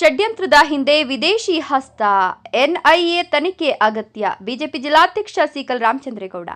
ಷಡ್ಯಂತ್ರದ ಹಿಂದೆ ವಿದೇಶಿ ಹಸ್ತ ಎನ್ಐಎ ತನಿಖೆ ಅಗತ್ಯ. ಬಿಜೆಪಿ ಜಿಲ್ಲಾಧ್ಯಕ್ಷ ಸಿಕಲ್ ರಾಮಚಂದ್ರೇಗೌಡ.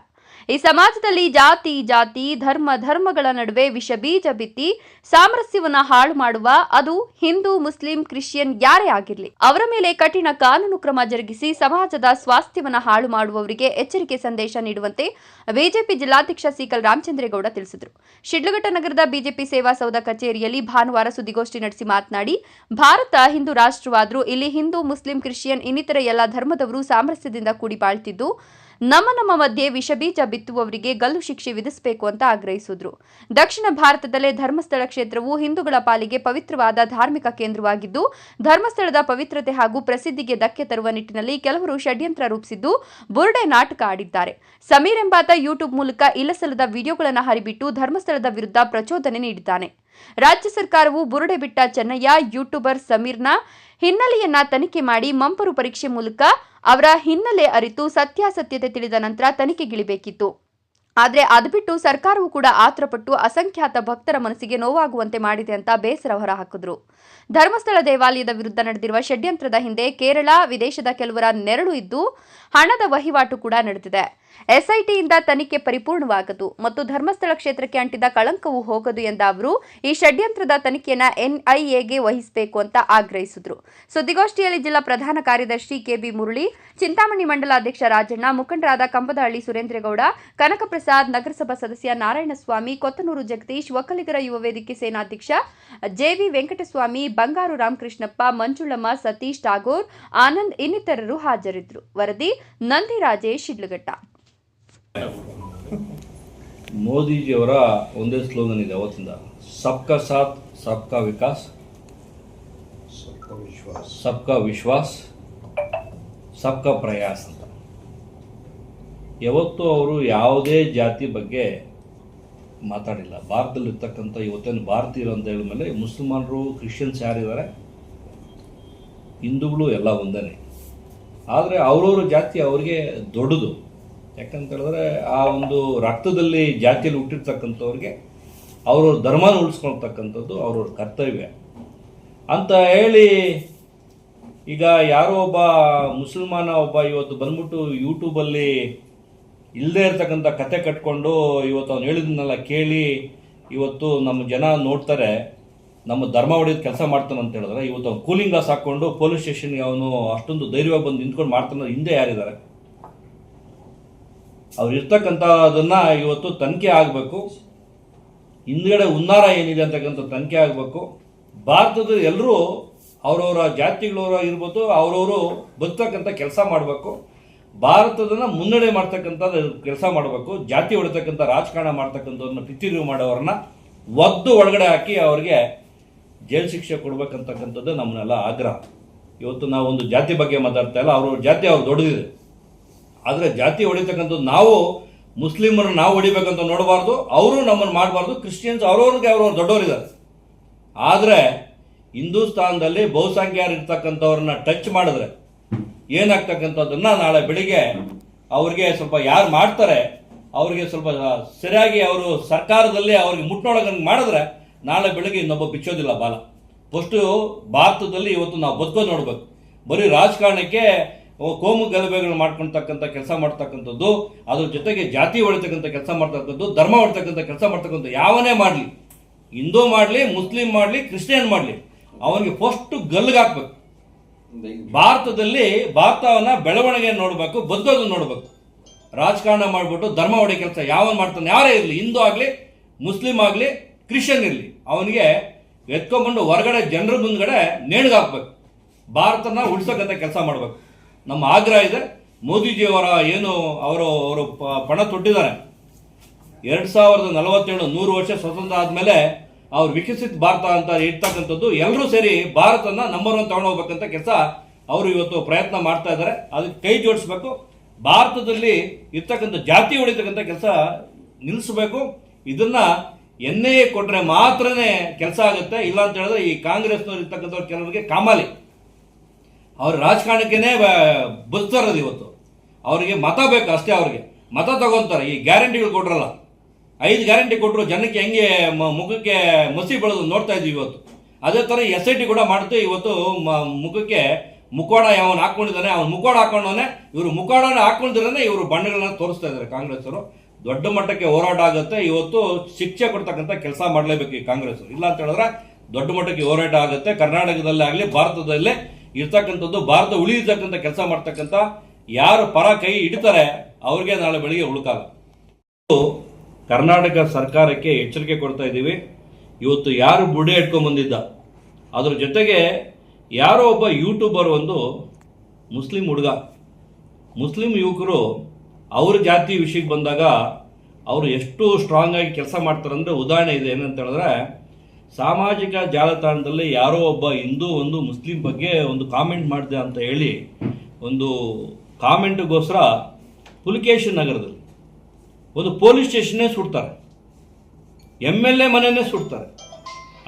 ಈ ಸಮಾಜದಲ್ಲಿ ಜಾತಿ ಜಾತಿ, ಧರ್ಮ, ಧರ್ಮಗಳ ನಡುವೆ ವಿಷ ಬೀಜ ಬಿತ್ತಿ ಸಾಮರಸ್ಯವನ್ನ ಹಾಳು ಮಾಡುವ ಅದು ಹಿಂದೂ, ಮುಸ್ಲಿಂ, ಕ್ರಿಶ್ಚಿಯನ್ ಯಾರೇ ಆಗಿರಲಿ, ಅವರ ಮೇಲೆ ಕಠಿಣ ಕಾನೂನು ಕ್ರಮ ಜರುಗಿಸಿ ಸಮಾಜದ ಸ್ವಾಸ್ಥ್ಯವನ್ನ ಹಾಳು ಮಾಡುವವರಿಗೆ ಎಚ್ಚರಿಕೆ ಸಂದೇಶ ನೀಡುವಂತೆ ಬಿಜೆಪಿ ಜಿಲ್ಲಾಧ್ಯಕ್ಷ ಸಿಕಲ್ ರಾಮಚಂದ್ರೇಗೌಡ ತಿಳಿಸಿದರು. ಶಿಡ್ಲಘಟ್ಟ ನಗರದ ಬಿಜೆಪಿ ಸೇವಾ ಸೌಧ ಕಚೇರಿಯಲ್ಲಿ ಭಾನುವಾರ ಸುದ್ದಿಗೋಷ್ಠಿ ನಡೆಸಿ ಮಾತನಾಡಿ, ಭಾರತ ಹಿಂದೂ ರಾಷ್ಟ್ರವಾದರೂ, ಇಲ್ಲಿ ಹಿಂದೂ, ಮುಸ್ಲಿಂ, ಕ್ರಿಶ್ಚಿಯನ್ ಇನ್ನಿತರ ಎಲ್ಲ ಧರ್ಮದವರು ಸಾಮರಸ್ಯದಿಂದ ಕೂಡಿ ಬಾಳ್ತಿದ್ದು ನಮ್ಮ ನಮ್ಮ ಮಧ್ಯೆ ವಿಷಬೀಜ ಬಿತ್ತುವವರಿಗೆ ಗಲ್ಲು ಶಿಕ್ಷೆ ವಿಧಿಸಬೇಕು ಅಂತ ಆಗ್ರಹಿಸಿದ್ರು. ದಕ್ಷಿಣ ಭಾರತದಲ್ಲೇ ಧರ್ಮಸ್ಥಳ ಕ್ಷೇತ್ರವು ಹಿಂದೂಗಳ ಪಾಲಿಗೆ ಪವಿತ್ರವಾದ ಧಾರ್ಮಿಕ ಕೇಂದ್ರವಾಗಿದ್ದು, ಧರ್ಮಸ್ಥಳದ ಪವಿತ್ರತೆ ಹಾಗೂ ಪ್ರಸಿದ್ಧಿಗೆ ಧಕ್ಕೆ ತರುವ ನಿಟ್ಟಿನಲ್ಲಿ ಕೆಲವರು ಷಡ್ಯಂತ್ರ ರೂಪಿಸಿದ್ದು, ಬುರ್ಡೆ ನಾಟಕ ಆಡಿದ್ದಾರೆ. ಸಮೀರ್ ಎಂಬಾತ ಯೂಟ್ಯೂಬ್ ಮೂಲಕ ಇಲ್ಲಸಲ್ಲದ ವಿಡಿಯೋಗಳನ್ನು ಹರಿಬಿಟ್ಟು ಧರ್ಮಸ್ಥಳದ ವಿರುದ್ಧ ಪ್ರಚೋದನೆ ನೀಡಿದ್ದಾನೆ. ರಾಜ್ಯ ಸರ್ಕಾರವು ಬುರುಡೆ ಬಿಟ್ಟ ಚೆನ್ನಯ್ಯ, ಯೂಟ್ಯೂಬರ್ ಸಮೀರ್ನ ಹಿನ್ನೆಲೆಯನ್ನ ತನಿಖೆ ಮಾಡಿ ಮಂಪರು ಪರೀಕ್ಷೆ ಮೂಲಕ ಅವರ ಹಿನ್ನೆಲೆ ಅರಿತು ಸತ್ಯಾಸತ್ಯತೆ ತಿಳಿದ ನಂತರ ತನಿಖೆಗಿಳಿಬೇಕಿತ್ತು. ಆದರೆ ಅದು ಬಿಟ್ಟು ಸರ್ಕಾರವು ಕೂಡ ಆತ್ರಪಟ್ಟು ಅಸಂಖ್ಯಾತ ಭಕ್ತರ ಮನಸ್ಸಿಗೆ ನೋವಾಗುವಂತೆ ಮಾಡಿದೆ ಅಂತ ಬೇಸರ ಹೊರಹಾಕಿದ್ರು. ಧರ್ಮಸ್ಥಳ ದೇವಾಲಯದ ವಿರುದ್ಧ ನಡೆದಿರುವ ಷಡ್ಯಂತ್ರದ ಹಿಂದೆ ಕೇರಳ, ವಿದೇಶದ ಕೆಲವರ ನೆರಳು ಇದ್ದು ಹಣದ ವಹಿವಾಟು ಕೂಡ ನಡೆದಿದೆ. ಎಸ್ಐಟಿಯಿಂದ ತನಿಖೆ ಪರಿಪೂರ್ಣವಾಗದು ಮತ್ತು ಧರ್ಮಸ್ಥಳ ಕ್ಷೇತ್ರಕ್ಕೆ ಅಂಟಿದ ಕಳಂಕವು ಹೋಗದು ಎಂದ ಅವರು, ಈ ಷಡ್ಯಂತ್ರದ ತನಿಖೆಯನ್ನ ಎನ್ಐಎಗೆ ವಹಿಸಬೇಕು ಅಂತ ಆಗ್ರಹಿಸಿದ್ರು. ಸುದ್ದಿಗೋಷ್ಠಿಯಲ್ಲಿ ಜಿಲ್ಲಾ ಪ್ರಧಾನ ಕಾರ್ಯದರ್ಶಿ ಕೆಬಿ ಮುರಳಿ, ಚಿಂತಾಮಣಿ ಮಂಡಲ ಅಧ್ಯಕ್ಷ ರಾಜಣ್ಣ, ಮುಖಂಡರಾದ ಕಂಬದಹಳ್ಳಿ ಸುರೇಂದ್ರಗೌಡ, ಕನಕಪ್ರಸಾದ್ ನಗರಸಭಾ ಸದಸ್ಯ ನಾರಾಯಣಸ್ವಾಮಿ, ಕೊತ್ತನೂರು ಜಗದೀಶ್, ಒಕ್ಕಲಿಗರ ಯುವ ವೇದಿಕೆ ಸೇನಾಧ್ಯಕ್ಷ ಜೆವಿ ವೆಂಕಟಸ್ವಾಮಿ, ಬಂಗಾರು ರಾಮಕೃಷ್ಣಪ್ಪ, ಮಂಜುಳಮ್ಮ ಸತೀಶ್ ಟಾಗೋರ್ ಆನಂದ್ ಇನ್ನಿತರರು ಹಾಜರಿದ್ದರು ವರದಿ ನಂದಿರಾಜೇಶ್ ಶಿಡ್ಲಘಟ್ಟ. ಮೋದಿಜಿಯವರ ಒಂದೇ ಸ್ಲೋಗನ್ ಇದೆ ಅವತ್ತಿಂದ. ಸಬ್ಕಾ ಸಾಥ್ ಸಬ್ಕಾ ವಿಕಾಸ್. ಸಬ್ಕಾ ವಿಶ್ವಾಸ್. ಸಬ್ಕಾ ಪ್ರಯಾಸ್ ಅಂತ. ಯಾವತ್ತೂ ಅವರು ಯಾವುದೇ ಜಾತಿ ಬಗ್ಗೆ ಮಾತಾಡಿಲ್ಲ. ಭಾರತದಲ್ಲಿರ್ತಕ್ಕಂಥ ಇವತ್ತೇನು ಭಾರತೀಯರು ಅಂತ ಹೇಳಿದ್ಮೇಲೆ ಮುಸಲ್ಮಾನರು ಕ್ರಿಶ್ಚಿಯನ್ಸ್ ಯಾರಿದ್ದಾರೆ? ಹಿಂದೂಗಳು ಎಲ್ಲ ಒಂದೇ ಆದರೆ ಅವರವ್ರ ಜಾತಿ ಅವರಿಗೆ ದೊಡ್ಡದು. ಯಾಕಂತ ಹೇಳಿದ್ರೆ ಆ ಒಂದು ರಕ್ತದಲ್ಲಿ ಜಾತಿಯಲ್ಲಿ ಹುಟ್ಟಿರ್ತಕ್ಕಂಥವ್ರಿಗೆ ಅವ್ರವ್ರ ಧರ್ಮನ ಉಳಿಸ್ಕೊಳ್ತಕ್ಕಂಥದ್ದು ಅವ್ರವ್ರ ಕರ್ತವ್ಯ. ಅಂತ ಹೇಳಿ ಈಗ ಯಾರೋ ಒಬ್ಬ ಮುಸಲ್ಮಾನ ಒಬ್ಬ ಇವತ್ತು ಬಂದ್ಬಿಟ್ಟು ಯೂಟ್ಯೂಬಲ್ಲಿ ಇಲ್ಲದೆ ಇರತಕ್ಕಂಥ ಕತೆ ಕಟ್ಕೊಂಡು ಇವತ್ತು ಅವ್ನು ಹೇಳಿದ್ನೆಲ್ಲ ಕೇಳಿ ಇವತ್ತು ನಮ್ಮ ಜನ ನೋಡ್ತಾರೆ, ನಮ್ಮ ಧರ್ಮ ಹೊಡೆಯೋದು ಕೆಲಸ ಮಾಡ್ತಾನೆ ಅಂತ ಹೇಳಿದ್ರೆ ಇವತ್ತು ಅವ್ನು ಕೂಲಿಂಗ್ ಗ್ಲಾಸ್ ಹಾಕ್ಕೊಂಡು ಪೊಲೀಸ್ ಸ್ಟೇಷನ್ಗೆ ಅವನು ಅಷ್ಟೊಂದು ಧೈರ್ಯವಾಗಿ ಬಂದು ನಿಂತ್ಕೊಂಡು ಮಾಡ್ತಾನೆ ಹಿಂದೆ ಯಾರಿದ್ದಾರೆ? ಅವ್ರು ಇವತ್ತು ತನಿಖೆ ಆಗಬೇಕು. ಹಿಂದ್ಗಡೆ ಉನ್ನಾರ ಏನಿದೆ ಅಂತಕ್ಕಂಥ ತನಿಖೆ ಆಗಬೇಕು. ಭಾರತದ ಎಲ್ಲರೂ ಅವರವರ ಜಾತಿಗಳವರು ಇರ್ಬೋದು, ಅವರವರು ಬದುಕ್ತಕ್ಕಂಥ ಕೆಲಸ ಮಾಡಬೇಕು. ಭಾರತದನ್ನ ಮುನ್ನಡೆ ಮಾಡ್ತಕ್ಕಂಥ ಕೆಲಸ ಮಾಡಬೇಕು. ಜಾತಿ ಹೊಡಿತಕ್ಕಂಥ ರಾಜಕಾರಣ ಮಾಡ್ತಕ್ಕಂಥವ್ರನ್ನ ಪಿತಿರಿವು ಮಾಡೋರನ್ನ ಒದ್ದು ಒಳಗಡೆ ಹಾಕಿ ಅವ್ರಿಗೆ ಜೈಲು ಶಿಕ್ಷೆ ಕೊಡ್ಬೇಕಂತಕ್ಕಂಥದ್ದು ನಮ್ಮನ್ನೆಲ್ಲ ಆಗ್ರಹ. ಇವತ್ತು ನಾವು ಒಂದು ಜಾತಿ ಬಗ್ಗೆ ಮಾತಾಡ್ತಾ ಇಲ್ಲ, ಅವ್ರವ್ರ ಜಾತಿ ಅವ್ರು ದೊಡ್ಡದಿದೆ. ಆದರೆ ಜಾತಿ ಹೊಡಿತಕ್ಕಂಥದ್ದು ನಾವು, ಮುಸ್ಲಿಮರು ನಾವು ಹೊಡಿಬೇಕಂತ ನೋಡಬಾರ್ದು, ಅವರು ನಮ್ಮನ್ನು ಮಾಡಬಾರ್ದು, ಕ್ರಿಶ್ಚಿಯನ್ಸ್ ಅವ್ರವ್ರಿಗೆ ಅವ್ರವ್ರು ದೊಡ್ಡವರಿದ್ದಾರೆ. ಆದರೆ ಹಿಂದೂಸ್ತಾನದಲ್ಲಿ ಬಹುಸಂಖ್ಯಾರು ಇರ್ತಕ್ಕಂಥವ್ರನ್ನ ಟಚ್ ಮಾಡಿದ್ರೆ ಏನಾಗ್ತಕ್ಕಂಥದ್ದನ್ನು ನಾಳೆ ಬೆಳಿಗ್ಗೆ ಅವ್ರಿಗೆ ಸ್ವಲ್ಪ ಯಾರು ಮಾಡ್ತಾರೆ, ಅವ್ರಿಗೆ ಸ್ವಲ್ಪ ಸರಿಯಾಗಿ ಅವರು ಸರ್ಕಾರದಲ್ಲಿ ಅವ್ರಿಗೆ ಮುಟ್ಟೊಳಗಂಗೆ ಮಾಡಿದ್ರೆ ನಾಳೆ ಬೆಳಿಗ್ಗೆ ಇನ್ನೊಬ್ಬ ಬಿಚ್ಚೋದಿಲ್ಲ ಬಾಲ. ಫಸ್ಟು ಭಾರತದಲ್ಲಿ ಇವತ್ತು ನಾವು ಬದುಕೋದು ನೋಡ್ಬೇಕು. ಬರೀ ರಾಜಕಾರಣಕ್ಕೆ ಕೋಮು ಗಲಭೆಗಳು ಮಾಡ್ಕೊಳ್ತಕ್ಕಂಥ ಕೆಲಸ ಮಾಡ್ತಕ್ಕಂಥದ್ದು, ಅದ್ರ ಜೊತೆಗೆ ಜಾತಿ ಹೊಡಿತಕ್ಕಂಥ ಕೆಲಸ ಮಾಡ್ತಕ್ಕಂಥದ್ದು, ಧರ್ಮ ಹೊಡಿತಕ್ಕಂಥ ಕೆಲಸ ಮಾಡ್ತಕ್ಕಂಥ ಯಾವನೇ ಮಾಡಲಿ, ಹಿಂದೂ ಮಾಡಲಿ, ಮುಸ್ಲಿಂ ಮಾಡಲಿ, ಕ್ರಿಶ್ಚಿಯನ್ ಮಾಡಲಿ, ಅವನಿಗೆ ಫಸ್ಟ್ ಗಲ್ಲಿಗೆ ಹಾಕ್ಬೇಕು. ಭಾರತದಲ್ಲಿ ಭಾರತವನ್ನ ಬೆಳವಣಿಗೆ ನೋಡಬೇಕು, ಬದುಕೋದನ್ನ ನೋಡಬೇಕು. ರಾಜಕಾರಣ ಮಾಡಿಬಿಟ್ಟು ಧರ್ಮ ಹೊಡೆ ಕೆಲಸ ಯಾವನ್ ಮಾಡ್ತಾನೆ, ಯಾರೇ ಇರಲಿ, ಹಿಂದೂ ಆಗಲಿ, ಮುಸ್ಲಿಂ ಆಗಲಿ, ಕ್ರಿಶ್ಚಿಯನ್ ಇರಲಿ, ಅವನಿಗೆ ಎತ್ಕೊಂಡ್ಬಂದು ಹೊರಗಡೆ ಜನರ ಮುಂದ್ಗಡೆ ನೇಣಿಗೆ ಹಾಕ್ಬೇಕು ಭಾರತನ ಉಳಿಸೋಕಂತ ಕೆಲಸ ಮಾಡಬೇಕು. ನಮ್ಮ ಆಗ್ರಹ ಇದೆ. ಮೋದಿಜಿಯವರ ಏನು ಅವರು ಅವರು ಪಣ ತೊಟ್ಟಿದ್ದಾರೆ. ಎರಡು ಸಾವಿರದ ನಲವತ್ತೇಳು ನೂರು ವರ್ಷ ಸ್ವತಂತ್ರ ಆದಮೇಲೆ ಅವ್ರು ವಿಕಸಿತ ಭಾರತ ಅಂತ ಇರ್ತಕ್ಕಂಥದ್ದು ಎಲ್ಲರೂ ಸೇರಿ ಭಾರತನ ನಂಬರ್ ಒನ್ ತಗೊಂಡು ಹೋಗ್ಬೇಕಂತ ಕೆಲಸ ಅವರು ಇವತ್ತು ಪ್ರಯತ್ನ ಮಾಡ್ತಾ ಇದ್ದಾರೆ. ಅದಕ್ಕೆ ಕೈ ಜೋಡಿಸ್ಬೇಕು. ಭಾರತದಲ್ಲಿ ಇರ್ತಕ್ಕಂಥ ಜಾತಿ ಹೊಡಿತಕ್ಕಂಥ ಕೆಲಸ ನಿಲ್ಲಿಸಬೇಕು ಇದನ್ನ ಎನ್ ಕೊಟ್ಟರೆ ಮಾತ್ರನೇ ಕೆಲಸ ಆಗುತ್ತೆ. ಇಲ್ಲ ಅಂತ ಹೇಳಿದ್ರೆ ಈ ಕಾಂಗ್ರೆಸ್ನವ್ರು ಇರ್ತಕ್ಕಂಥವ್ರು ಕೆಲವರಿಗೆ ಕಾಮಾಲಿ. ಅವ್ರ ರಾಜಕಾರಣಕ್ಕೇನೆ ಬದುಕ್ತಾರದು ಇವತ್ತು. ಅವರಿಗೆ ಮತ ಬೇಕು ಅಷ್ಟೇ ಅವ್ರಿಗೆ. ಮತ ತಗೊಂತಾರೆ. ಈ ಗ್ಯಾರಂಟಿಗಳು ಕೊಟ್ರಲ್ಲ. ಐದು ಗ್ಯಾರಂಟಿ ಕೊಟ್ಟರು ಜನಕ್ಕೆ ಹೆಂಗೆ ಮುಖಕ್ಕೆ ಮಸಿ ಬೆಳೆದು ನೋಡ್ತಾ ಇದ್ವಿ ಇವತ್ತು. ಅದೇ ಥರ ಎಸ್ ಐ ಟಿ ಕೂಡ ಮಾಡ್ತು. ಇವತ್ತು ಮುಖಕ್ಕೆ ಮುಖವಾಡ ಯಾವನ್ ಹಾಕ್ಕೊಂಡಿದ್ದಾನೆ ಅವ್ನು ಮುಖವಾಡ ಹಾಕೊಂಡವನೆ, ಇವರು ಮುಖವಾಡನ ಹಾಕೊಂಡಿದ್ರೆ ಇವರು ಬಣ್ಣಗಳನ್ನ ತೋರಿಸ್ತಾ ಇದ್ದಾರೆ ಕಾಂಗ್ರೆಸ್ಸರು ದೊಡ್ಡ ಮಟ್ಟಕ್ಕೆ ಹೋರಾಟ ಆಗುತ್ತೆ. ಇವತ್ತು ಶಿಕ್ಷೆ ಕೊಡ್ತಕ್ಕಂಥ ಕೆಲಸ ಮಾಡಲೇಬೇಕು ಈ ಕಾಂಗ್ರೆಸ್ ಇಲ್ಲ ಅಂತ ಹೇಳಿದ್ರೆ ದೊಡ್ಡ ಮಟ್ಟಕ್ಕೆ ಹೋರಾಟ ಆಗುತ್ತೆ. ಕರ್ನಾಟಕದಲ್ಲೇ ಆಗಲಿ ಭಾರತದಲ್ಲೇ ಇರ್ತಕ್ಕಂಥದ್ದು, ಭಾರತ ಉಳಿಯತಕ್ಕಂಥ ಕೆಲಸ ಮಾಡ್ತಕ್ಕಂಥ ಯಾರು ಪರ ಕೈ ಇಡ್ತಾರೆ ಅವ್ರಿಗೆ ನಾಳೆ ಬೆಳಿಗ್ಗೆ ಉಳುಕಾಲ ಕರ್ನಾಟಕ ಸರ್ಕಾರಕ್ಕೆ ಎಚ್ಚರಿಕೆ ಕೊಡ್ತಾ ಇದ್ದೀವಿ. ಇವತ್ತು ಯಾರು ಬುಡೆ ಇಟ್ಕೊಂಡ್ ಬಂದಿದ್ದ? ಅದ್ರ ಜೊತೆಗೆ ಯಾರೋ ಒಬ್ಬ ಯೂಟ್ಯೂಬರ್ ಒಂದು ಮುಸ್ಲಿಂ ಹುಡುಗ. ಮುಸ್ಲಿಂ ಯುವಕರು ಅವ್ರ ಜಾತಿ ವಿಷಯಕ್ಕೆ ಬಂದಾಗ ಅವರು ಎಷ್ಟು ಸ್ಟ್ರಾಂಗ್ ಆಗಿ ಕೆಲಸ ಮಾಡ್ತಾರಂದ್ರೆ ಉದಾಹರಣೆ ಇದೆ. ಏನಂತ ಹೇಳಿದ್ರೆ ಸಾಮಾಜಿಕ ಜಾಲತಾಣದಲ್ಲಿ ಯಾರೋ ಒಬ್ಬ ಹಿಂದೂ ಒಂದು ಮುಸ್ಲಿಂ ಬಗ್ಗೆ ಒಂದು ಕಾಮೆಂಟ್ ಮಾಡಿದೆ ಅಂತ ಹೇಳಿ ಒಂದು ಕಾಮೆಂಟ್ಗೋಸ್ಕರ ಪುಲಿಕೇಶನ್ ನಗರದಲ್ಲಿ ಒಂದು ಪೊಲೀಸ್ ಸ್ಟೇಷನ್ನೇ ಸುಡ್ತಾರೆ. ಎಂ ಎಲ್ ಎ ಮನೆಯೇ ಸುಡ್ತಾರೆ.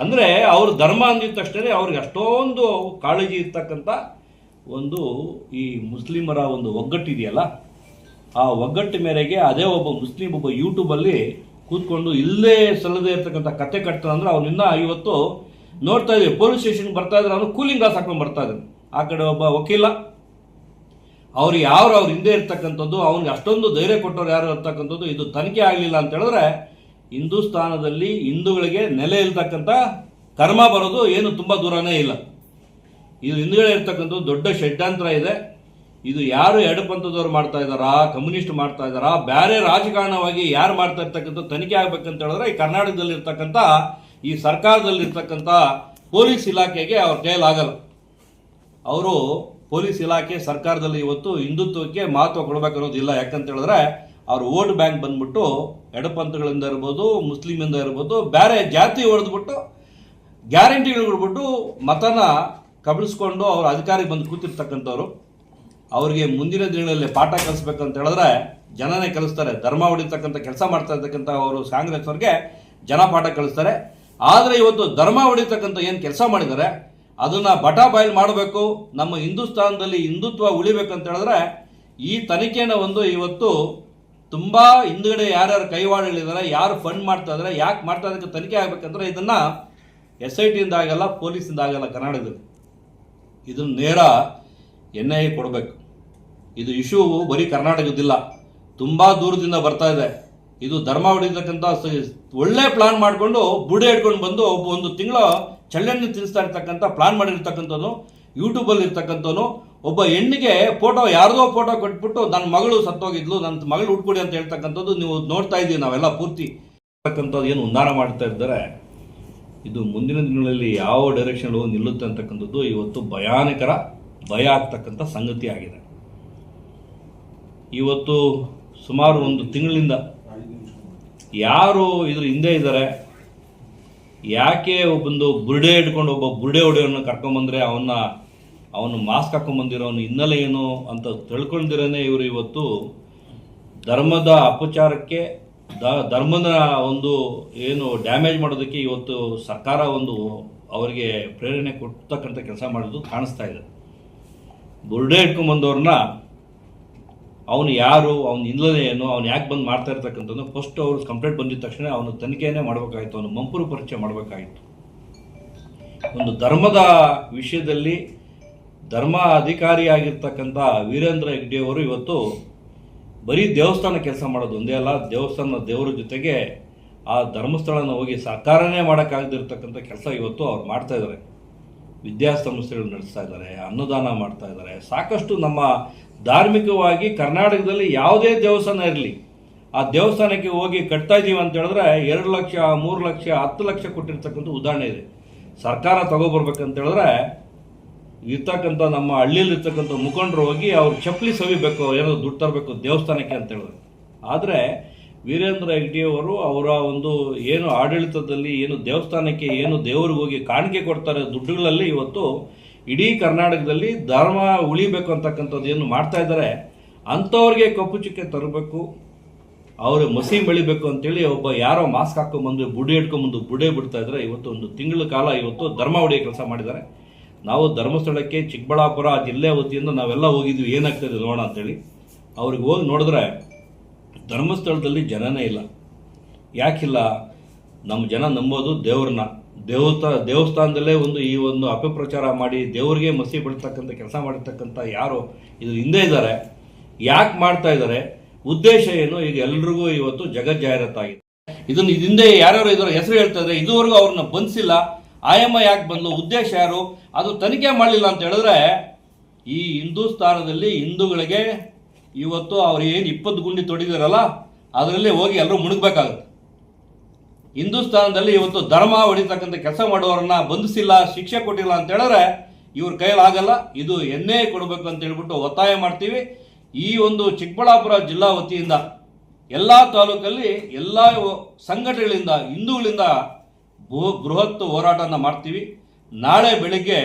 ಅಂದರೆ ಅವರು ಧರ್ಮ ಅಂದಿದ ತಕ್ಷಣ ಅವ್ರಿಗೆ ಅಷ್ಟೊಂದು ಕಾಳಜಿ ಇರ್ತಕ್ಕಂಥ ಒಂದು ಈ ಮುಸ್ಲಿಮರ ಒಂದು ಒಗ್ಗಟ್ಟಿದೆಯಲ್ಲ, ಆ ಒಗ್ಗಟ್ಟು ಮೇರೆಗೆ ಅದೇ ಒಬ್ಬ ಮುಸ್ಲಿಂ ಒಬ್ಬ ಯೂಟ್ಯೂಬಲ್ಲಿ ಕೂತ್ಕೊಂಡು ಇಲ್ಲೇ ಸಲ್ಲದೆ ಇರ್ತಕ್ಕಂಥ ಕತೆ ಕಟ್ತಾನೆ ಅಂದ್ರೆ ಅವನಿನ್ನ ಇವತ್ತು ನೋಡ್ತಾ ಇದ್ದೀವಿ ಪೊಲೀಸ್ ಸ್ಟೇಷನ್ಗೆ ಬರ್ತಾ ಇದ್ರೆ ಅವನು ಕೂಲಿಂಗ್ ಗ್ಲಾಸ್ ಹಾಕೊಂಡು ಬರ್ತಾ ಇದ್ದಾನೆ. ಆ ಕಡೆ ಒಬ್ಬ ವಕೀಲ. ಅವ್ರು ಯಾರು ಅವ್ರ ಹಿಂದೆ ಇರ್ತಕ್ಕಂಥದ್ದು, ಅವ್ನಿಗೆ ಅಷ್ಟೊಂದು ಧೈರ್ಯ ಕೊಟ್ಟವ್ರು ಯಾರು ಇರ್ತಕ್ಕಂಥದ್ದು ಇದು ತನಿಖೆ ಆಗಲಿಲ್ಲ ಅಂತ ಹೇಳಿದ್ರೆ ಹಿಂದೂಸ್ತಾನದಲ್ಲಿ ಹಿಂದೂಗಳಿಗೆ ನೆಲೆ ಇಲ್ತಕ್ಕಂಥ ಕರ್ಮ ಬರೋದು ಏನು ತುಂಬ ದೂರನೇ ಇಲ್ಲ. ಇದು ಹಿಂದುಗಡೆ ಇರ್ತಕ್ಕಂಥದ್ದು ದೊಡ್ಡ ಷಡ್ಯಂತ್ರ ಇದೆ. ಇದು ಯಾರು ಎಡಪಂಥದವ್ರು ಮಾಡ್ತಾ ಇದ್ದಾರಾ? ಕಮ್ಯುನಿಸ್ಟ್ ಮಾಡ್ತಾ ಇದ್ದಾರಾ? ಬೇರೆ ರಾಜಕಾರಣವಾಗಿ ಯಾರು ಮಾಡ್ತಾ ಇರ್ತಕ್ಕಂಥ ತನಿಖೆ ಆಗ್ಬೇಕಂತ ಹೇಳಿದ್ರೆ ಈ ಕರ್ನಾಟಕದಲ್ಲಿರ್ತಕ್ಕಂಥ, ಈ ಸರ್ಕಾರದಲ್ಲಿರ್ತಕ್ಕಂಥ ಪೊಲೀಸ್ ಇಲಾಖೆಗೆ ಅವ್ರ ಕೈಲಾಗಲ್ಲ ಅವರು ಪೊಲೀಸ್ ಇಲಾಖೆ ಸರ್ಕಾರದಲ್ಲಿ ಇವತ್ತು ಹಿಂದುತ್ವಕ್ಕೆ ಮಹತ್ವ ಕೊಡಬೇಕನ್ನೋದಿಲ್ಲ ಯಾಕಂತ ಹೇಳಿದ್ರೆ ಅವ್ರ ವೋಟ್ ಬ್ಯಾಂಕ್ ಬಂದ್ಬಿಟ್ಟು ಎಡಪಂಥಗಳಿಂದ ಇರ್ಬೋದು, ಮುಸ್ಲಿಮಿಂದ ಇರ್ಬೋದು ಬೇರೆ ಜಾತಿ ಹೊಡೆದ್ಬಿಟ್ಟು ಗ್ಯಾರಂಟಿಗಳು ಕೊಡ್ಬಿಟ್ಟು ಮತನ ಕಬಳಿಸ್ಕೊಂಡು ಅವ್ರ ಅಧಿಕಾರಿಗೆ ಬಂದು ಕೂತಿರ್ತಕ್ಕಂಥವ್ರು. ಅವ್ರಿಗೆ ಮುಂದಿನ ದಿನಗಳಲ್ಲಿ ಪಾಠ ಕಲಿಸ್ಬೇಕಂತ ಹೇಳಿದ್ರೆ ಜನನೇ ಕಲಿಸ್ತಾರೆ. ಧರ್ಮ ಹೊಡಿತಕ್ಕಂಥ ಕೆಲಸ ಮಾಡ್ತಾ ಇರ್ತಕ್ಕಂಥ ಅವರು ಕಾಂಗ್ರೆಸ್ ಅವ್ರಿಗೆ ಜನ ಪಾಠ ಕಲಿಸ್ತಾರೆ. ಆದರೆ ಇವತ್ತು ಧರ್ಮ ಹೊಡಿತಕ್ಕಂಥ ಏನು ಕೆಲಸ ಮಾಡಿದ್ದಾರೆ, ಅದನ್ನು ಬಟಾ ಬಾಯ್ಲ್ ಮಾಡಬೇಕು, ನಮ್ಮ ಹಿಂದೂಸ್ತಾನದಲ್ಲಿ ಹಿಂದುತ್ವ ಉಳಿಬೇಕಂತ ಹೇಳಿದ್ರೆ, ಈ ತನಿಖೆನ ಒಂದು ಇವತ್ತು ತುಂಬ ಹಿಂದುಗಡೆ ಯಾರ್ಯಾರು ಕೈವಾಡಗಳಿದ್ದಾರೆ ಯಾರು ಫಂಡ್ ಮಾಡ್ತಾ ಇದ್ದಾರೆ, ಯಾಕೆ ಮಾಡ್ತಾ ಇದಕ್ಕೆ ತನಿಖೆ ಆಗಬೇಕಂದ್ರೆ ಇದನ್ನು ಎಸ್ ಐ ಟಿಯಿಂದ ಆಗಲ್ಲ ಪೊಲೀಸಿಂದ ಆಗಲ್ಲ, ಕರ್ನಾಟಕದಲ್ಲಿ. ಇದನ್ನು ನೇರ ಎನ್ ಐ ಕೊಡಬೇಕು. ಇದು ಇಶ್ಯೂ ಬರೀ ಕರ್ನಾಟಕದಿಲ್ಲ ತುಂಬ ದೂರದಿಂದ ಬರ್ತಾ ಇದೆ. ಇದು ಧರ್ಮ ಹೊಡಿತಕ್ಕಂಥ ಒಳ್ಳೆ ಪ್ಲಾನ್ ಮಾಡಿಕೊಂಡು ಬುಡೆ ಇಟ್ಕೊಂಡು ಬಂದು ಒಬ್ಬ ಒಂದು ತಿಂಗಳ ಚಳ್ಳೆಣ್ಣೆ ತಿನ್ನಿಸ್ತಾ ಇರ್ತಕ್ಕಂಥ ಪ್ಲಾನ್ ಮಾಡಿರ್ತಕ್ಕಂಥದ್ದು ಯೂಟ್ಯೂಬಲ್ಲಿ ಇರ್ತಕ್ಕಂಥವನು, ಒಬ್ಬ ಹೆಣ್ಣಿಗೆ ಫೋಟೋ ಯಾರ್ದೋ ಫೋಟೋ ಕೊಟ್ಬಿಟ್ಟು ನನ್ನ ಮಗಳು ಸತ್ತೋಗಿದ್ಲು ನನ್ನ ಮಗಳು ಉಟ್ಕೊಡಿ ಅಂತ ಹೇಳ್ತಕ್ಕಂಥದ್ದು ನೀವು ನೋಡ್ತಾ ಇದ್ದೀವಿ ನಾವೆಲ್ಲ ಪೂರ್ತಿ. ಇರ್ತಕ್ಕಂಥದ್ದು ಏನು ಉನ್ನಾರ ಮಾಡ್ತಾ ಇದ್ದಾರೆ. ಇದು ಮುಂದಿನ ದಿನಗಳಲ್ಲಿ ಯಾವ ಡೈರೆಕ್ಷನ್ ನಿಲ್ಲುತ್ತೆ ಅಂತಕ್ಕಂಥದ್ದು ಇವತ್ತು ಭಯಾನಕರ ಭಯ ಆಗ್ತಕ್ಕಂಥ ಸಂಗತಿ ಆಗಿದೆ ಇವತ್ತು ಸುಮಾರು ಒಂದು ತಿಂಗಳಿಂದ ಯಾರು ಇದ್ರ ಹಿಂದೆ ಇದ್ದಾರೆ. ಯಾಕೆ ಒಬ್ಬೊಂದು ಬುರುಡೆ ಇಟ್ಕೊಂಡು ಒಬ್ಬ ಬುರುಡೆ ಹೊಡೆಯವನ್ನು ಕರ್ಕೊಂಬಂದ್ರೆ ಅವನ್ನ, ಅವನು ಮಾಸ್ಕ್ ಹಾಕೊಂಬಂದಿರೋನು ಹಿನ್ನೆಲೆ ಏನು ಅಂತ ತಿಳ್ಕೊಂಡಿರೋನೆ ಇವರು ಇವತ್ತು. ಧರ್ಮದ ಅಪಚಾರಕ್ಕೆ, ದ- ಧರ್ಮದ ಒಂದು ಏನು ಡ್ಯಾಮೇಜ್ ಮಾಡೋದಕ್ಕೆ ಇವತ್ತು ಸರ್ಕಾರ ಒಂದು ಅವರಿಗೆ ಪ್ರೇರಣೆ ಕೊಡ್ತಕ್ಕಂಥ ಕೆಲಸ ಮಾಡೋದು ಕಾಣಿಸ್ತಾ ಇದೆ. ಬುರುಡೆ ಇಟ್ಕೊಂಬಂದವ್ರನ್ನ ಅವನು ಯಾರು, ಅವನ ಹಿನ್ನೆಲೆ ಏನು, ಅವ್ನು ಯಾಕೆ ಬಂದು ಮಾಡ್ತಾ ಇರ್ತಕ್ಕಂಥದ್ದು ಫಸ್ಟ್ ಅವ್ರು ಕಂಪ್ಲೇಂಟ್ ಬಂದಿದ ತಕ್ಷಣ ಅವನು ತನಿಖೆನೇ ಮಾಡಬೇಕಾಗಿತ್ತು ಅವನು ಮಂಪುರು ಪರಿಚಯ ಮಾಡಬೇಕಾಗಿತ್ತು ಒಂದು ಧರ್ಮದ ವಿಷಯದಲ್ಲಿ ಧರ್ಮ ಅಧಿಕಾರಿಯಾಗಿರ್ತಕ್ಕಂಥ ವೀರೇಂದ್ರ ಹೆಗ್ಡೆ ಅವರು ಇವತ್ತು ಬರೀ ದೇವಸ್ಥಾನ ಕೆಲಸ ಮಾಡೋದು ಒಂದೇ ಅಲ್ಲ ದೇವಸ್ಥಾನ ದೇವರ ಜೊತೆಗೆ ಆ ಧರ್ಮಸ್ಥಳನ ಹೋಗಿ ಸಹಕಾರನೇ ಮಾಡೋಕ್ಕಾಗದಿರ್ತಕ್ಕಂಥ ಕೆಲಸ ಇವತ್ತು ಅವ್ರು ಮಾಡ್ತಾ ಇದ್ದಾರೆ. ವಿದ್ಯಾಸಂಸ್ಥೆಗಳು ನಡೆಸ್ತಾ ಇದ್ದಾರೆ, ಅನ್ನದಾನ ಮಾಡ್ತಾ ಇದ್ದಾರೆ. ಸಾಕಷ್ಟು ನಮ್ಮ ಧಾರ್ಮಿಕವಾಗಿ ಕರ್ನಾಟಕದಲ್ಲಿ ಯಾವುದೇ ದೇವಸ್ಥಾನ ಇರಲಿ, ಆ ದೇವಸ್ಥಾನಕ್ಕೆ ಹೋಗಿ ಕಟ್ತಾ ಇದ್ದೀವಿ ಅಂತ ಹೇಳಿದ್ರೆ ಎರಡು ಲಕ್ಷ, ಮೂರು ಲಕ್ಷ, ಹತ್ತು ಲಕ್ಷ ಕೊಟ್ಟಿರ್ತಕ್ಕಂಥ ಉದಾಹರಣೆ ಇದೆ. ಸರ್ಕಾರ ತಗೋಬರ್ಬೇಕಂತ ಹೇಳಿದ್ರೆ ಇರ್ತಕ್ಕಂಥ ನಮ್ಮ ಹಳ್ಳಿಯಲ್ಲಿರ್ತಕ್ಕಂಥ ಮುಖಂಡರು ಹೋಗಿ ಅವ್ರು ಚಪ್ಪಲಿ ಸವಿಬೇಕು, ಏನೋ ದುಡ್ಡು ತರಬೇಕು ದೇವಸ್ಥಾನಕ್ಕೆ ಅಂತ ಹೇಳಿದ್ರೆ. ಆದರೆ ವೀರೇಂದ್ರ ಹೆಗ್ಡಿಯವರು ಅವರ ಒಂದು ಏನು ಆಡಳಿತದಲ್ಲಿ, ಏನು ದೇವಸ್ಥಾನಕ್ಕೆ, ಏನು ದೇವರಿಗೆ ಹೋಗಿ ಕಾಣಿಕೆ ಕೊಡ್ತಾರೆ ದುಡ್ಡುಗಳಲ್ಲಿ ಇವತ್ತು ಇಡೀ ಕರ್ನಾಟಕದಲ್ಲಿ ಧರ್ಮ ಉಳಿಬೇಕು ಅಂತಕ್ಕಂಥದ್ದು ಏನು ಮಾಡ್ತಾ ಇದ್ದಾರೆ, ಅಂಥವ್ರಿಗೆ ಕಪ್ಪು ಚುಕ್ಕೆ ತರಬೇಕು, ಅವರು ಮಸಿ ಬೆಳಿಬೇಕು ಅಂತೇಳಿ ಒಬ್ಬ ಯಾರೋ ಮಾಸ್ಕ್ ಹಾಕೊಂಬಂದು ಬುಡಿ ಹಿಡ್ಕೊಂಬಂದು ಬುಡೆ ಬಿಡ್ತಾ ಇದ್ದಾರೆ. ಇವತ್ತು ಒಂದು ತಿಂಗಳ ಕಾಲ ಇವತ್ತು ಧರ್ಮ ಹೊಡೆಯೋ ಕೆಲಸ ಮಾಡಿದ್ದಾರೆ. ನಾವು ಧರ್ಮಸ್ಥಳಕ್ಕೆ ಚಿಕ್ಕಬಳ್ಳಾಪುರ ಜಿಲ್ಲೆ ವತಿಯಿಂದ ನಾವೆಲ್ಲ ಹೋಗಿದ್ವಿ ಏನಾಗ್ತದೆ ನೋಡೋಣ ಅಂತೇಳಿ. ಅವ್ರಿಗೆ ಹೋಗಿ ನೋಡಿದ್ರೆ ಧರ್ಮಸ್ಥಳದಲ್ಲಿ ಜನನೇ ಇಲ್ಲ. ಯಾಕಿಲ್ಲ ನಮ್ಮ ಜನ ನಂಬೋದು ದೇವ್ರನ್ನ. ದೇವಸ್ಥಾನ ದೇವಸ್ಥಾನದಲ್ಲೇ ಒಂದು ಈ ಒಂದು ಅಪಪ್ರಚಾರ ಮಾಡಿ ದೇವರಿಗೆ ಮಸಿ ಬಿಡ್ತಕ್ಕಂಥ ಕೆಲಸ ಮಾಡಿರ್ತಕ್ಕಂಥ ಯಾರು ಇದು ಹಿಂದೆ ಇದ್ದಾರೆ, ಯಾಕೆ ಮಾಡ್ತಾ ಇದ್ದಾರೆ, ಉದ್ದೇಶ ಏನು, ಈಗ ಎಲ್ರಿಗೂ ಇವತ್ತು ಜಗತ್ ಜಾಹೀರಾತಾಗಿದೆ ಇದನ್ನ ಇದ್ ಹಿಂದೆ ಯಾರ್ಯಾರು ಇದರ ಹೆಸರು ಹೇಳ್ತಾ ಇದ್ದಾರೆ, ಇದುವರೆಗೂ ಅವ್ರನ್ನ ಬಂಧಿಸಿಲ್ಲ ಆಯಮ್ಮ ಯಾಕೆ ಬಂದು ಉದ್ದೇಶ ಯಾರು, ಅದು ತನಿಖೆ ಮಾಡಲಿಲ್ಲ ಅಂತ ಹೇಳಿದ್ರೆ ಈ ಹಿಂದೂಸ್ಥಾನದಲ್ಲಿ ಹಿಂದೂಗಳಿಗೆ ಇವತ್ತು ಅವ್ರು ಏನು ಇಪ್ಪತ್ತು ಗುಂಡಿ ತೊಡಿದಾರಲ್ಲ, ಅದರಲ್ಲಿ ಹೋಗಿ ಎಲ್ಲರೂ ಮುಳುಗಬೇಕಾಗುತ್ತೆ ಹಿಂದೂಸ್ತಾನದಲ್ಲಿ ಇವತ್ತು ಧರ್ಮ ಹೊಡಿತಕ್ಕಂಥ ಕೆಲಸ ಮಾಡುವವರನ್ನ ಬಂಧಿಸಿಲ್ಲ, ಶಿಕ್ಷೆ ಕೊಟ್ಟಿಲ್ಲ ಅಂತ ಹೇಳಿದ್ರೆ ಇವ್ರ ಕೈಲಾಗಲ್ಲ ಇದು ಎನ್ನೇ ಕೊಡಬೇಕು ಅಂತ ಹೇಳ್ಬಿಟ್ಟು ಒತ್ತಾಯ ಮಾಡ್ತೀವಿ. ಈ ಒಂದು ಚಿಕ್ಕಬಳ್ಳಾಪುರ ಜಿಲ್ಲಾ ವತಿಯಿಂದ ಎಲ್ಲ ತಾಲೂಕಲ್ಲಿ ಎಲ್ಲ ಸಂಘಟನೆಗಳಿಂದ, ಹಿಂದೂಗಳಿಂದ ಬೃಹತ್ ಹೋರಾಟನ ಮಾಡ್ತೀವಿ. ನಾಳೆ ಬೆಳಿಗ್ಗೆ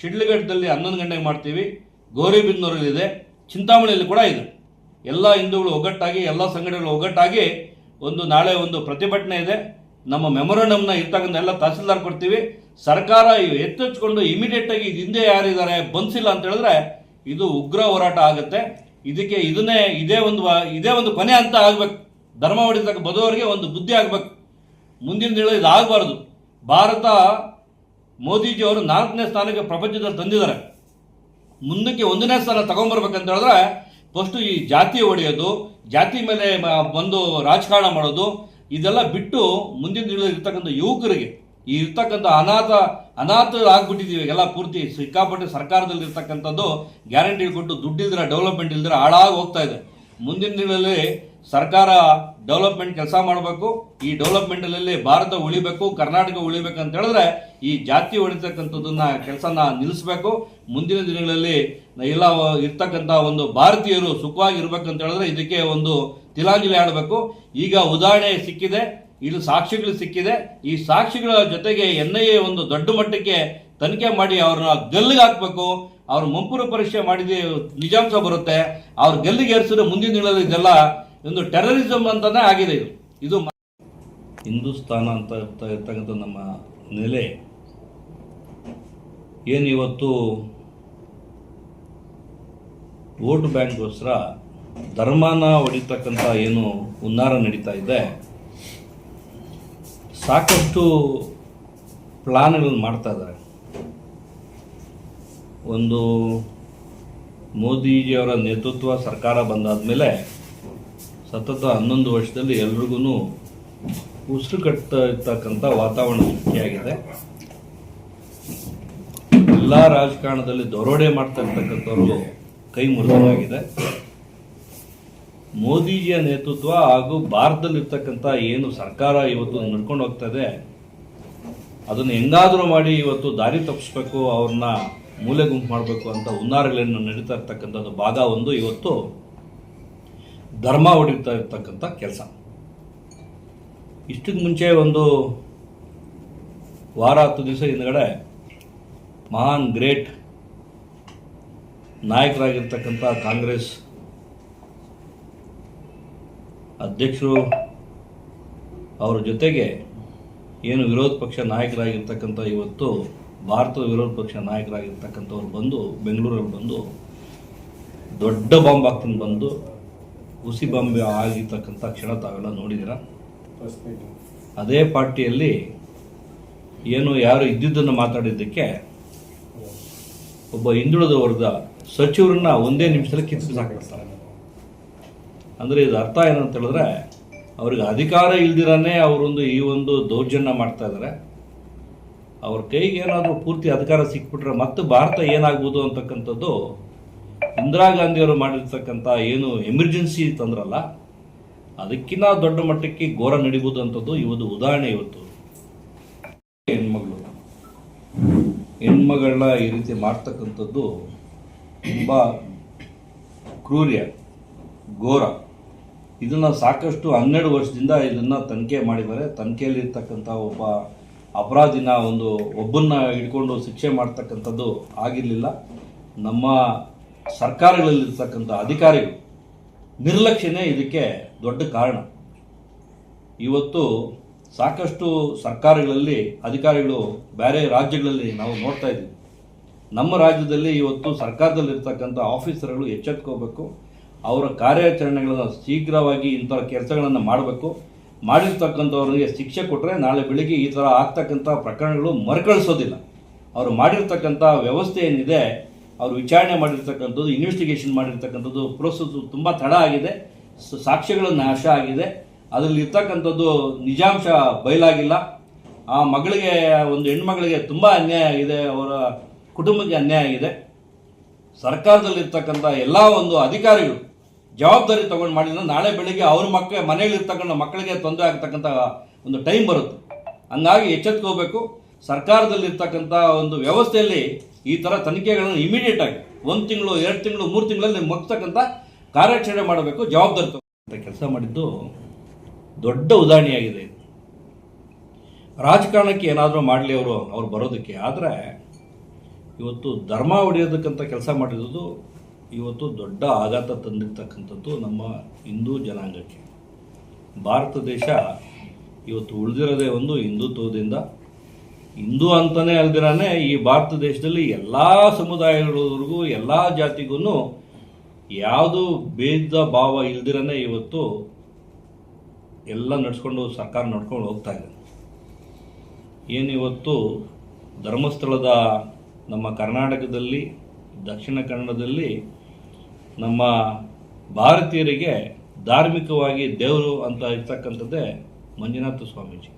ಶಿಡ್ಲಘಟ್ಟದಲ್ಲಿ ಹನ್ನೊಂದು ಗಂಟೆಗೆ ಮಾಡ್ತೀವಿ. ಗೌರಿಬಿದನೂರಲ್ಲಿದೆ ಚಿಂತಾಮಣಿಯಲ್ಲಿ ಕೂಡ ಇದೆ. ಎಲ್ಲ ಹಿಂದೂಗಳು ಒಗ್ಗಟ್ಟಾಗಿ, ಎಲ್ಲ ಸಂಘಟನೆಗಳು ಒಗ್ಗಟ್ಟಾಗಿ ಒಂದು ನಾಳೆ ಒಂದು ಪ್ರತಿಭಟನೆ ಇದೆ. ನಮ್ಮ ಮೆಮೊರಂಡಮ್ನ ಇರ್ತಕ್ಕಂಥ ಎಲ್ಲ ತಹಸೀಲ್ದಾರ್ ಕೊಡ್ತೀವಿ. ಸರ್ಕಾರ ಎತ್ತೆಚ್ಕೊಂಡು ಇಮಿಡಿಯೇಟ್ ಆಗಿ ಹಿಂದೆ ಯಾರಿದ್ದಾರೆ ಬನ್ಸಿಲ್ಲ ಅಂತ ಹೇಳಿದ್ರೆ ಇದು ಉಗ್ರ ಹೋರಾಟ ಆಗುತ್ತೆ. ಇದಕ್ಕೆ ಇದನ್ನೇ ಇದೇ ಒಂದು ಇದೇ ಒಂದು ಕೊನೆ ಅಂತ ಆಗ್ಬೇಕು. ಧರ್ಮ ಹೊಡಿತಕ್ಕ ಬದುವರಿಗೆ ಒಂದು ಬುದ್ಧಿ ಆಗ್ಬೇಕು. ಮುಂದಿನ ದಿನ ಇದು ಆಗಬಾರ್ದು. ಭಾರತ ಮೋದಿಜಿಯವರು ನಾಲ್ಕನೇ ಸ್ಥಾನಕ್ಕೆ ಪ್ರಪಂಚದಲ್ಲಿ ತಂದಿದ್ದಾರೆ. ಮುಂದಕ್ಕೆ ಒಂದನೇ ಸ್ಥಾನ ತಗೊಂಬರ್ಬೇಕಂತ ಹೇಳಿದ್ರೆ ಫಸ್ಟು ಈ ಜಾತಿ ಹೊಡೆಯೋದು ಜಾತಿ ಮೇಲೆ ಬಂದು ರಾಜಕಾರಣ ಮಾಡೋದು ಇದೆಲ್ಲ ಬಿಟ್ಟು ಮುಂದಿನ ದಿನಗಳಲ್ಲಿ ಇರ್ತಕ್ಕಂಥ ಯುವಕರಿಗೆ, ಈ ಇರ್ತಕ್ಕಂಥ ಅನಾಥ, ಅನಾಥರಾಗ್ಬಿಟ್ಟಿದ್ದೀವಿ ಎಲ್ಲ ಪೂರ್ತಿ ಸಿಕ್ಕಾಪಟ್ಟೆ ಸರ್ಕಾರದಲ್ಲಿ ಇರ್ತಕ್ಕಂಥದ್ದು ಗ್ಯಾರಂಟಿ ಕೊಟ್ಟು ದುಡ್ಡಿದ್ರೆ ಡೆವಲಪ್ಮೆಂಟ್ ಇಲ್ದಿರ ಹಾಳಾಗಿ ಹೋಗ್ತಾ ಇದೆ. ಮುಂದಿನ ದಿನಗಳಲ್ಲಿ ಸರ್ಕಾರ ಡೆವಲಪ್ಮೆಂಟ್ ಕೆಲಸ ಮಾಡಬೇಕು, ಈ ಡೆವಲಪ್ಮೆಂಟಲ್ಲಿ ಭಾರತ ಉಳಿಬೇಕು, ಕರ್ನಾಟಕ ಉಳಿಬೇಕು ಅಂತ ಹೇಳಿದ್ರೆ ಈ ಜಾತಿ ಹೊಡಿತಕ್ಕಂಥದ್ದನ್ನ ಕೆಲಸನ ನಿಲ್ಲಿಸಬೇಕು. ಮುಂದಿನ ದಿನಗಳಲ್ಲಿ ಎಲ್ಲ ಇರ್ತಕ್ಕಂಥ ಒಂದು ಭಾರತೀಯರು ಸುಖವಾಗಿ ಇರಬೇಕಂತ ಹೇಳಿದ್ರೆ ಇದಕ್ಕೆ ಒಂದು ತಿಲಾಂಜಲಿ ಆಡಬೇಕು ಈಗ ಉದಾಹರಣೆ ಸಿಕ್ಕಿದೆ, ಇಲ್ಲಿ ಸಾಕ್ಷಿಗಳು ಸಿಕ್ಕಿದೆ. ಈ ಸಾಕ್ಷಿಗಳ ಜೊತೆಗೆ ಎನ್ ಐ ಎ ಒಂದು ದೊಡ್ಡ ಮಟ್ಟಕ್ಕೆ ತನಿಖೆ ಮಾಡಿ ಅವ್ರನ್ನ ಗಲ್ಲಿಗೆ ಹಾಕ್ಬೇಕು. ಅವ್ರ ಮುಂಪುರ ಪರೀಕ್ಷೆ ಮಾಡಿದ ನಿಜಾಂಶ ಬರುತ್ತೆ. ಅವ್ರ ಗಲ್ಲಿಗೆ ಏರ್ಸಿದ್ರೆ ಮುಂದಿನ ದಿನಗಳಲ್ಲಿ ಇದೆಲ್ಲ ಒಂದು ಟೆರರಿಸಮ್ ಅಂತಾನೆ ಆಗಿದೆ ಇದು. ಇದು ಹಿಂದೂಸ್ತಾನ ಅಂತ ಇರ್ತ- ಇರ್ತಕ್ಕಂಥ ನಮ್ಮ ನೆಲೆ. ಏನು ಇವತ್ತು ವೋಟ್ ಬ್ಯಾಂಕ್ಗೋಸ್ಕರ ಧರ್ಮಾನ ಹೊಡಿತಕ್ಕಂಥ ಏನು ಹುನ್ನಾರ ನಡೀತಾ ಇದೆ, ಸಾಕಷ್ಟು ಪ್ಲಾನ್ಗಳನ್ನು ಮಾಡ್ತಾ ಇದ್ದಾರೆ. ಒಂದು ಮೋದಿಜಿಯವರ ನೇತೃತ್ವ ಸರ್ಕಾರ ಬಂದಾದ ಸತತ ಹನ್ನೊಂದು ವರ್ಷದಲ್ಲಿ ಎಲ್ರಿಗೂ ಉಸಿರು ಕಟ್ಟ ಇರ್ತಕ್ಕಂಥ ವಾತಾವರಣ ಸೃಷ್ಟಿಯಾಗಿದೆ. ಎಲ್ಲ ರಾಜಕಾರಣದಲ್ಲಿ ದರೋಡೆ ಮಾಡ್ತಾ ಇರ್ತಕ್ಕಂಥವ್ರು ಕೈ ಮುರಿದಾಗಿದೆ. ಮೋದಿಜಿಯ ನೇತೃತ್ವ ಹಾಗೂ ಭಾರತದಲ್ಲಿರ್ತಕ್ಕಂಥ ಏನು ಸರ್ಕಾರ ಇವತ್ತು ನಡ್ಕೊಂಡು ಹೋಗ್ತಾ ಇದೆ, ಅದನ್ನು ಹೆಂಗಾದರೂ ಮಾಡಿ ಇವತ್ತು ದಾರಿ ತಪ್ಪಿಸ್ಬೇಕು, ಅವ್ರನ್ನ ಮೂಲೆ ಗುಂಪು ಮಾಡಬೇಕು ಅಂತ ಹುನ್ನಾರಗಳನ್ನು ನಡೀತಾ ಇರ್ತಕ್ಕಂಥದ್ದು ಭಾಗ ಒಂದು. ಇವತ್ತು ಧರ್ಮ ಹೊಡಿತಾ ಇರ್ತಕ್ಕಂಥ ಕೆಲಸ. ಇಷ್ಟಕ್ಕೆ ಮುಂಚೆ ಒಂದು ವಾರ ಹತ್ತು ದಿವಸ ಹಿಂದ್ಗಡೆ ಮಹಾನ್ ಗ್ರೇಟ್ ನಾಯಕರಾಗಿರ್ತಕ್ಕಂಥ ಕಾಂಗ್ರೆಸ್ ಅಧ್ಯಕ್ಷರು ಅವರ ಜೊತೆಗೆ ಏನು ವಿರೋಧ ಪಕ್ಷ ನಾಯಕರಾಗಿರ್ತಕ್ಕಂಥ ಇವತ್ತು ಭಾರತದ ವಿರೋಧ ಪಕ್ಷ ನಾಯಕರಾಗಿರ್ತಕ್ಕಂಥವ್ರು ಬಂದು ಬೆಂಗಳೂರಲ್ಲಿ ಬಂದು ದೊಡ್ಡ ಬಾಂಬ್ ಹಾಕ್ತೀನಿ ಬಂದು ಹುಸಿ ಬಾಂಬೆ ಆಗಿರ್ತಕ್ಕಂಥ ಕ್ಷಣ ತಾವೆಲ್ಲ ನೋಡಿದ್ದೀರ? ಅದೇ ಪಾರ್ಟಿಯಲ್ಲಿ ಏನು ಯಾರು ಇದ್ದಿದ್ದನ್ನು ಮಾತಾಡಿದ್ದಕ್ಕೆ ಒಬ್ಬ ಹಿಂದುಳಿದ ವರ್ಗ ಸಚಿವರನ್ನ ಒಂದೇ ನಿಮಿಷದಲ್ಲಿ ಕಿತ್ತು ಸಾಕಿರ್ತಾರೆ ಅಂದರೆ ಇದು ಅರ್ಥ ಏನಂತ ಹೇಳಿದ್ರೆ ಅವ್ರಿಗೆ ಅಧಿಕಾರ ಇಲ್ದಿರಾನೇ ಅವರೊಂದು ಈ ಒಂದು ದೌರ್ಜನ್ಯ ಮಾಡ್ತಾ ಇದ್ದಾರೆ ಅವ್ರ ಕೈಗೆ ಏನಾದರೂ ಪೂರ್ತಿ ಅಧಿಕಾರ ಸಿಕ್ಬಿಟ್ರೆ ಮತ್ತೆ ಭಾರತ ಏನಾಗ್ಬೋದು ಅಂತಕ್ಕಂಥದ್ದು ಇಂದಿರಾ ಗಾಂಧಿಯವರು ಮಾಡಿರ್ತಕ್ಕಂಥ ಏನು ಎಮರ್ಜೆನ್ಸಿ ತಂದ್ರಲ್ಲ ಅದಕ್ಕಿಂತ ದೊಡ್ಡ ಮಟ್ಟಕ್ಕೆ ಘೋರ ನಡಿಬೋದು ಇವತ್ತು ಉದಾಹರಣೆ ಇವತ್ತು. ಹೆಣ್ಮಗಳು. ಹೆಣ್ಮಗಳನ್ನ ಈ ರೀತಿ ಮಾಡ್ತಕ್ಕಂಥದ್ದು ತುಂಬ ಕ್ರೂರ್ಯ, ಘೋರ. ಇದನ್ನು ಸಾಕಷ್ಟು ಹನ್ನೆರಡು ವರ್ಷದಿಂದ ಇದನ್ನು ತನಿಖೆ ಮಾಡಿದ್ದಾರೆ. ತನಿಖೆಯಲ್ಲಿ ಇರ್ತಕ್ಕಂಥ ಒಬ್ಬ ಅಪರಾಧಿನ ಒಂದು ಒಬ್ಬನ್ನ ಹಿಡ್ಕೊಂಡು ಶಿಕ್ಷೆ ಮಾಡ್ತಕ್ಕಂಥದ್ದು ಆಗಿರಲಿಲ್ಲ. ನಮ್ಮ ಸರ್ಕಾರಗಳಲ್ಲಿರ್ತಕ್ಕಂಥ ಅಧಿಕಾರಿಗಳು. ನಿರ್ಲಕ್ಷ್ಯನೇ ಇದಕ್ಕೆ ದೊಡ್ಡ ಕಾರಣ. ಇವತ್ತು ಸಾಕಷ್ಟು ಸರ್ಕಾರಗಳಲ್ಲಿ ಅಧಿಕಾರಿಗಳು ಬೇರೆ ರಾಜ್ಯಗಳಲ್ಲಿ ನಾವು ನೋಡ್ತಾ ಇದ್ದೀವಿ. ನಮ್ಮ ರಾಜ್ಯದಲ್ಲಿ ಇವತ್ತು ಸರ್ಕಾರದಲ್ಲಿರ್ತಕ್ಕಂಥ ಆಫೀಸರ್ಗಳು ಎಚ್ಚೆತ್ಕೋಬೇಕು. ಅವರ ಕಾರ್ಯಾಚರಣೆಗಳನ್ನು ಶೀಘ್ರವಾಗಿ ಇಂಥ ಕೆಲಸಗಳನ್ನು ಮಾಡಬೇಕು. ಮಾಡಿರ್ತಕ್ಕಂಥವ್ರಿಗೆ ಶಿಕ್ಷೆ ಕೊಟ್ಟರೆ ನಾಳೆ ಬೆಳಿಗ್ಗೆ ಈ ಥರ ಆಗ್ತಕ್ಕಂಥ ಪ್ರಕರಣಗಳು ಮರುಕಳಿಸೋದಿಲ್ಲ. ಅವರು ಮಾಡಿರ್ತಕ್ಕಂಥ ವ್ಯವಸ್ಥೆ ಏನಿದೆ ಅವರು ವಿಚಾರಣೆ ಮಾಡಿರ್ತಕ್ಕಂಥದ್ದು ಇನ್ವೆಸ್ಟಿಗೇಷನ್ ಮಾಡಿರ್ತಕ್ಕಂಥದ್ದು ಪ್ರೋಸೆಸ್ ತುಂಬ ತಡ ಆಗಿದೆ. ಸಾಕ್ಷ್ಯಗಳು ನಾಶ ಆಗಿದೆ. ಅದರಲ್ಲಿ ಇರ್ತಕ್ಕಂಥದ್ದು ನಿಜಾಂಶ ಬಯಲಾಗಿಲ್ಲ. ಆ ಮಗಳಿಗೆ, ಒಂದು ಹೆಣ್ಮಗಳಿಗೆ ತುಂಬ ಅನ್ಯಾಯ ಆಗಿದೆ. ಅವರ ಕುಟುಂಬಕ್ಕೆ ಅನ್ಯಾಯ ಆಗಿದೆ. ಸರ್ಕಾರದಲ್ಲಿರ್ತಕ್ಕಂಥ ಎಲ್ಲ ಒಂದು ಅಧಿಕಾರಿಗಳು ಜವಾಬ್ದಾರಿ ತಗೊಂಡು ಮಾಡಿದ್ರೆ ನಾಳೆ ಬೆಳಿಗ್ಗೆ ಅವ್ರ ಮಕ್ಕಳ ಮನೆಯಲ್ಲಿರ್ತಕ್ಕಂಥ ಮಕ್ಕಳಿಗೆ ತೊಂದರೆ ಆಗ್ತಕ್ಕಂಥ ಒಂದು ಟೈಮ್ ಬರುತ್ತೆ. ಹಂಗಾಗಿ ಎಚ್ಚೆತ್ಕೋಬೇಕು. ಸರ್ಕಾರದಲ್ಲಿರ್ತಕ್ಕಂಥ ಒಂದು ವ್ಯವಸ್ಥೆಯಲ್ಲಿ ಈ ಥರ ತನಿಖೆಗಳನ್ನು ಇಮಿಡಿಯೇಟ್ ಆಗಿ ಒಂದು ತಿಂಗಳು, ಎರಡು ತಿಂಗಳು, ಮೂರು ತಿಂಗಳಲ್ಲಿ ಮುಗ್ತಕ್ಕಂಥ ಕಾರ್ಯಾಚರಣೆ ಮಾಡಬೇಕು, ಜವಾಬ್ದಾರಿ ತಗೊಂಡು ಕೆಲಸ ಮಾಡಿದ್ದು ದೊಡ್ಡ ಉದಾಹರಣೆಯಾಗಿದೆ. ಇದು ರಾಜಕಾರಣಕ್ಕೆ ಏನಾದರೂ ಮಾಡಲಿ ಅವರು, ಅವ್ರು ಬರೋದಕ್ಕೆ. ಆದರೆ ಇವತ್ತು ಧರ್ಮ ಹೊಡೆಯೋದಕ್ಕಂಥ ಕೆಲಸ ಮಾಡಿರೋದು ಇವತ್ತು ದೊಡ್ಡ ಆಘಾತ ತಂದಿರ್ತಕ್ಕಂಥದ್ದು ನಮ್ಮ ಹಿಂದೂ ಜನಾಂಗಕ್ಕೆ. ಭಾರತ ದೇಶ ಇವತ್ತು ಉಳಿದಿರೋದೇ ಒಂದು ಹಿಂದುತ್ವದಿಂದ ಹಿಂದೂ ಅಂತಲೇ ಅಲ್ದಿರಾನೆ ಈ ಭಾರತ ದೇಶದಲ್ಲಿ ಎಲ್ಲ ಸಮುದಾಯಗಳವರೆಗೂ ಎಲ್ಲ ಜಾತಿಗೂ ಯಾವುದು ಭೇದ ಭಾವ ಇಲ್ದಿರನೇ ಇವತ್ತು ಎಲ್ಲ ನಡ್ಸ್ಕೊಂಡು ಸರ್ಕಾರ ನಡ್ಕೊಂಡು ಹೋಗ್ತಾ ಇದೆ. ಏನಿವತ್ತು ಧರ್ಮಸ್ಥಳದ ನಮ್ಮ ಕರ್ನಾಟಕದಲ್ಲಿ, ದಕ್ಷಿಣ ಕನ್ನಡದಲ್ಲಿ ನಮ್ಮ ಭಾರತೀಯರಿಗೆ ಧಾರ್ಮಿಕವಾಗಿ ದೇವರು ಅಂತ ಇರ್ತಕ್ಕಂಥದ್ದೇ ಮಂಜುನಾಥ ಸ್ವಾಮೀಜಿ.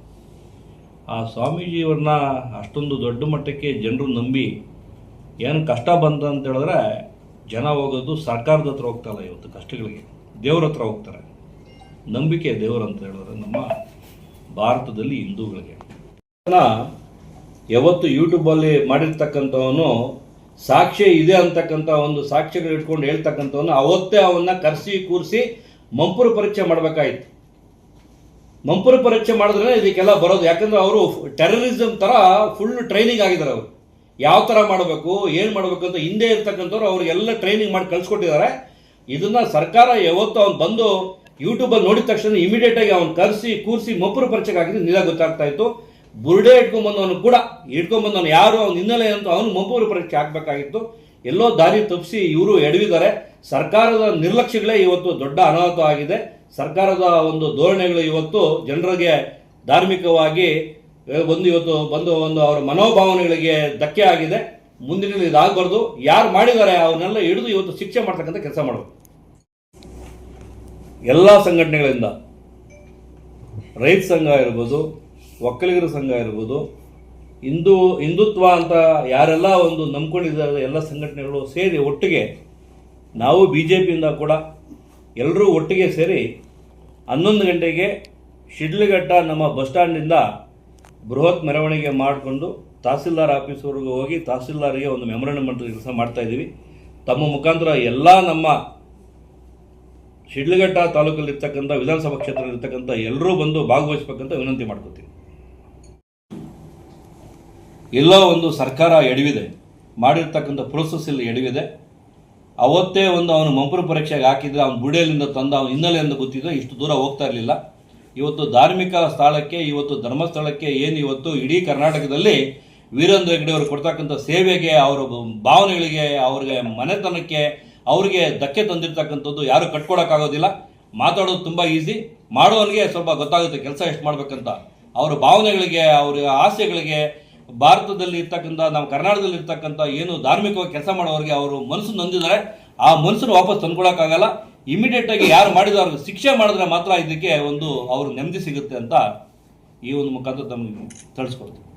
ಆ ಸ್ವಾಮೀಜಿಯವ್ರನ್ನ ಅಷ್ಟೊಂದು ದೊಡ್ಡ ಮಟ್ಟಕ್ಕೆ ಜನರು ನಂಬಿ ಏನು ಕಷ್ಟ ಬಂತ ಅಂತ ಹೇಳಿದ್ರೆ ಜನ ಹೋಗೋದು ಸರ್ಕಾರದ ಹತ್ರ ಹೋಗ್ತಾಯಿಲ್ಲ ಇವತ್ತು ಕಷ್ಟಗಳಿಗೆ. ದೇವ್ರ ಹತ್ರ ಹೋಗ್ತಾರೆ. ನಂಬಿಕೆ ದೇವರು ಅಂತ ಹೇಳಿದ್ರೆ ನಮ್ಮ ಭಾರತದಲ್ಲಿ ಹಿಂದೂಗಳಿಗೆ. ಯಾವತ್ತು ಯೂಟ್ಯೂಬಲ್ಲಿ ಮಾಡಿರ್ತಕ್ಕಂಥವನು ಸಾಕ್ಷ್ಯ ಇದೆ ಅಂತಕ್ಕಂಥ ಒಂದು ಸಾಕ್ಷ್ಯಗಳು ಇಟ್ಕೊಂಡು ಹೇಳ್ತಕ್ಕಂಥವನು ಅವತ್ತೇ ಅವನ್ನ ಕರೆಸಿ, ಕೂರಿಸಿ, ಮಂಪುರು ಪರೀಕ್ಷೆ ಮಾಡಬೇಕಾಯ್ತು. ಮಂಪುರ ಪರೀಕ್ಷೆ ಮಾಡಿದ್ರೆ ಇದಕ್ಕೆಲ್ಲ ಬರೋದು. ಯಾಕಂದ್ರೆ ಅವರು ಟೆರರಿಸಮ್ ತರ ಫುಲ್ ಟ್ರೈನಿಂಗ್ ಆಗಿದ್ದಾರೆ ಅವರು. ಯಾವ ತರ ಮಾಡಬೇಕು, ಏನು ಮಾಡಬೇಕು ಅಂತ ಹಿಂದೆ ಇರ್ತಕ್ಕಂಥವ್ರು ಅವ್ರಿಗೆಲ್ಲ ಟ್ರೈನಿಂಗ್ ಮಾಡಿ ಕಳ್ಸಿಕೊಟ್ಟಿದ್ದಾರೆ. ಇದನ್ನ ಸರ್ಕಾರ ಯಾವತ್ತು ಅವ್ನು ಬಂದು ಯೂಟ್ಯೂಬಲ್ಲಿ ನೋಡಿದ ತಕ್ಷಣ ಇಮಿಡಿಯೇಟ್ ಆಗಿ ಅವ್ನು ಕರೆಸಿ, ಕೂರಿಸಿ ಮಂಪುರ ಪರೀಕ್ಷೆಗೆ ಹಾಕಿದ್ರೆ ನಿಲ್ಲ ಗೊತ್ತಾಗ್ತಾ ಇತ್ತು. ಬುರುಡೆ ಇಟ್ಕೊಂಡ್ಬಂದವನು ಕೂಡ ಇಟ್ಕೊಂಡ್ಬಂದವನು ಯಾರು, ಅವ್ನ ಹಿನ್ನೆಲೆ ಅಂತ ಅವನು ಮಂಪುರ ಪರೀಕ್ಷೆ ಹಾಕಬೇಕಾಗಿತ್ತು. ಎಲ್ಲೋ ದಾರಿ ತಪ್ಪಿಸಿ ಇವರು ಎಡವಿದ್ದಾರೆ. ಸರ್ಕಾರದ ನಿರ್ಲಕ್ಷ್ಯಗಳೇ ಇವತ್ತು ದೊಡ್ಡ ಅನಾಹುತ ಆಗಿದೆ. ಸರ್ಕಾರದ ಒಂದು ಧೋರಣೆಗಳು ಇವತ್ತು ಜನರಿಗೆ ಧಾರ್ಮಿಕವಾಗಿ ಬಂದು ಇವತ್ತು ಬಂದು ಒಂದು ಅವರ ಮನೋಭಾವನೆಗಳಿಗೆ ಧಕ್ಕೆ ಆಗಿದೆ. ಮುಂದಿನ ಇದಾಗಬಾರ್ದು. ಯಾರು ಮಾಡಿದ್ದಾರೆ ಅವನ್ನೆಲ್ಲ ಹಿಡಿದು ಇವತ್ತು ಶಿಕ್ಷೆ ಮಾಡ್ತಕ್ಕಂಥ ಕೆಲಸ ಮಾಡಬೇಕು. ಎಲ್ಲ ಸಂಘಟನೆಗಳಿಂದ, ರೈತ ಸಂಘ ಇರ್ಬೋದು, ಒಕ್ಕಲಿಗರ ಸಂಘ ಇರ್ಬೋದು, ಹಿಂದೂ, ಹಿಂದುತ್ವ ಅಂತ ಯಾರೆಲ್ಲ ಒಂದು ನಂಬ್ಕೊಂಡಿದ್ದಾರೆ, ಎಲ್ಲ ಸಂಘಟನೆಗಳು ಸೇರಿ ಒಟ್ಟಿಗೆ ನಾವು ಬಿ ಜೆ ಪಿಯಿಂದ ಕೂಡ ಎಲ್ಲರೂ ಒಟ್ಟಿಗೆ ಸೇರಿ ಹನ್ನೊಂದು ಗಂಟೆಗೆ ಶಿಡ್ಲಘಟ್ಟ ನಮ್ಮ ಬಸ್ ಸ್ಟ್ಯಾಂಡಿಂದ ಬೃಹತ್ ಮೆರವಣಿಗೆ ಮಾಡಿಕೊಂಡು ತಹಸೀಲ್ದಾರ್ ಆಫೀಸ್ವರೆಗೂ ಹೋಗಿ ತಹಸೀಲ್ದಾರಿಗೆ ಒಂದು ಮೆಮೊರಂಡಮ್ ಕೆಲಸ ಮಾಡ್ತಾ ಇದ್ದೀವಿ. ತಮ್ಮ ಮುಖಾಂತರ ಎಲ್ಲ ನಮ್ಮ ಶಿಡ್ಲಘಟ್ಟ ತಾಲೂಕಲ್ಲಿರ್ತಕ್ಕಂಥ ವಿಧಾನಸಭಾ ಕ್ಷೇತ್ರದಲ್ಲಿರ್ತಕ್ಕಂಥ ಎಲ್ಲರೂ ಬಂದು ಭಾಗವಹಿಸ್ಬೇಕಂತ ವಿನಂತಿ ಮಾಡ್ಕೋತೀವಿ. ಎಲ್ಲ ಒಂದು ಸರ್ಕಾರ ಎಡವಿದೆ, ಮಾಡಿರ್ತಕ್ಕಂಥ ಪ್ರೋಸೆಸ್ ಇಲ್ಲಿ ಎಡವಿದೆ. ಅವತ್ತೇ ಒಂದು ಅವನು ಮಂಪುರ ಪರೀಕ್ಷೆಗೆ ಹಾಕಿದ್ರೆ ಅವನು ಬುಡೇಲಿಂದ ತಂದ ಅವನ ಹಿನ್ನೆಲೆಯಿಂದ ಗೊತ್ತಿದ್ರೆ ಇಷ್ಟು ದೂರ ಹೋಗ್ತಾ ಇರಲಿಲ್ಲ. ಇವತ್ತು ಧಾರ್ಮಿಕ ಸ್ಥಳಕ್ಕೆ, ಇವತ್ತು ಧರ್ಮಸ್ಥಳಕ್ಕೆ, ಏನು ಇವತ್ತು ಇಡೀ ಕರ್ನಾಟಕದಲ್ಲಿ ವೀರೇಂದ್ರ ಹೆಗ್ಡೆ ಅವರು ಕೊಡ್ತಕ್ಕಂಥ ಸೇವೆಗೆ, ಅವರ ಭಾವನೆಗಳಿಗೆ, ಅವ್ರಿಗೆ ಮನೆತನಕ್ಕೆ, ಅವ್ರಿಗೆ ಧಕ್ಕೆ ತಂದಿರ್ತಕ್ಕಂಥದ್ದು ಯಾರು ಕಟ್ಕೊಡೋಕ್ಕಾಗೋದಿಲ್ಲ. ಮಾತಾಡೋದು ತುಂಬ ಈಸಿ ಮಾಡೋನಿಗೆ ಸ್ವಲ್ಪ ಗೊತ್ತಾಗುತ್ತೆ, ಕೆಲಸ ಎಷ್ಟು ಮಾಡ್ಬೇಕಂತ. ಅವ್ರ ಭಾವನೆಗಳಿಗೆ, ಅವ್ರ ಆಸೆಗಳಿಗೆ ಭಾರತದಲ್ಲಿ ಇರ್ತಕ್ಕಂಥ ನಮ್ಮ ಕರ್ನಾಟಕದಲ್ಲಿ ಇರ್ತಕ್ಕಂಥ ಏನು ಧಾರ್ಮಿಕವಾಗಿ ಕೆಲಸ ಮಾಡೋರಿಗೆ ಅವರು ಮನಸ್ಸು ನೊಂದಿದ್ದಾರೆ ಆ ಮನಸ್ಸನ್ನು ವಾಪಸ್ ತಂದ್ಕೊಳಕ್ಕಾಗಲ್ಲ. ಇಮಿಡಿಯೇಟ್ ಆಗಿ ಯಾರು ಮಾಡಿದ್ರು ಅವ್ರಿಗೆ ಶಿಕ್ಷೆ ಮಾಡಿದ್ರೆ ಮಾತ್ರ ಇದಕ್ಕೆ ಒಂದು ಅವ್ರ ನೆಮ್ಮದಿ ಸಿಗುತ್ತೆ ಅಂತ ಈ ಒಂದು ಮುಖಾಂತರ ತಮಗೆ ತಿಳಿಸ್ಕೊಡ್ತೀನಿ